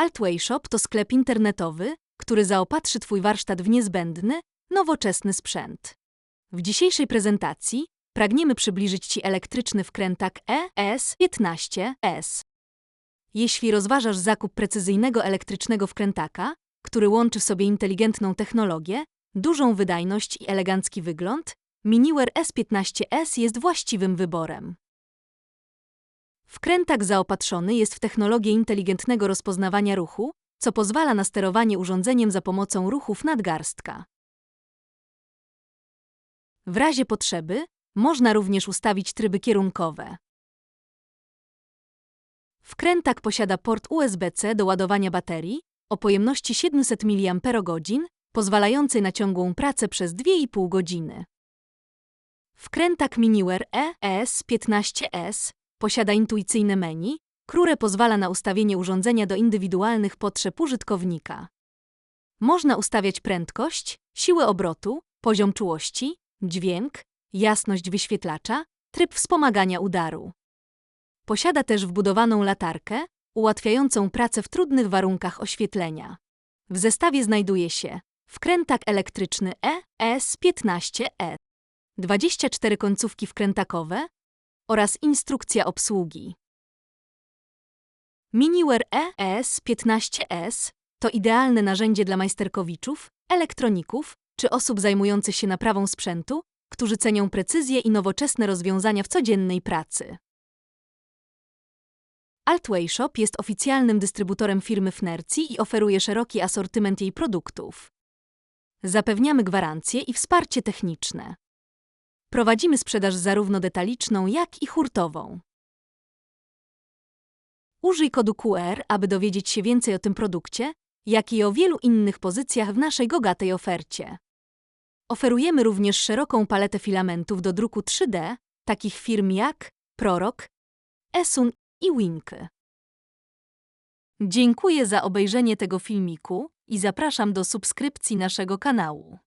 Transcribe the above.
Altway Shop to sklep internetowy, który zaopatrzy Twój warsztat w niezbędny, nowoczesny sprzęt. W dzisiejszej prezentacji pragniemy przybliżyć Ci elektryczny wkrętak E ES15S. Jeśli rozważasz zakup precyzyjnego elektrycznego wkrętaka, który łączy w sobie inteligentną technologię, dużą wydajność i elegancki wygląd, Miniware S15S jest właściwym wyborem. Wkrętak zaopatrzony jest w technologię inteligentnego rozpoznawania ruchu, co pozwala na sterowanie urządzeniem za pomocą ruchów nadgarstka. W razie potrzeby można również ustawić tryby kierunkowe. Wkrętak posiada port USB-C do ładowania baterii o pojemności 700 mAh, pozwalający na ciągłą pracę przez 2,5 godziny. Wkrętak Miniware E ES15S posiada intuicyjne menu, które pozwala na ustawienie urządzenia do indywidualnych potrzeb użytkownika. Można ustawiać prędkość, siłę obrotu, poziom czułości, dźwięk, jasność wyświetlacza, tryb wspomagania udaru. Posiada też wbudowaną latarkę, ułatwiającą pracę w trudnych warunkach oświetlenia. W zestawie znajduje się wkrętak elektryczny E ES15E, 24 końcówki wkrętakowe oraz instrukcja obsługi. Miniware E ES15S to idealne narzędzie dla majsterkowiczów, elektroników czy osób zajmujących się naprawą sprzętu, którzy cenią precyzję i nowoczesne rozwiązania w codziennej pracy. Altway Shop jest oficjalnym dystrybutorem firmy Fnerci i oferuje szeroki asortyment jej produktów. Zapewniamy gwarancje i wsparcie techniczne. Prowadzimy sprzedaż zarówno detaliczną, jak i hurtową. Użyj kodu QR, aby dowiedzieć się więcej o tym produkcie, jak i o wielu innych pozycjach w naszej bogatej ofercie. Oferujemy również szeroką paletę filamentów do druku 3D, takich firm jak Prorok, Esun i Wink. Dziękuję za obejrzenie tego filmiku i zapraszam do subskrypcji naszego kanału.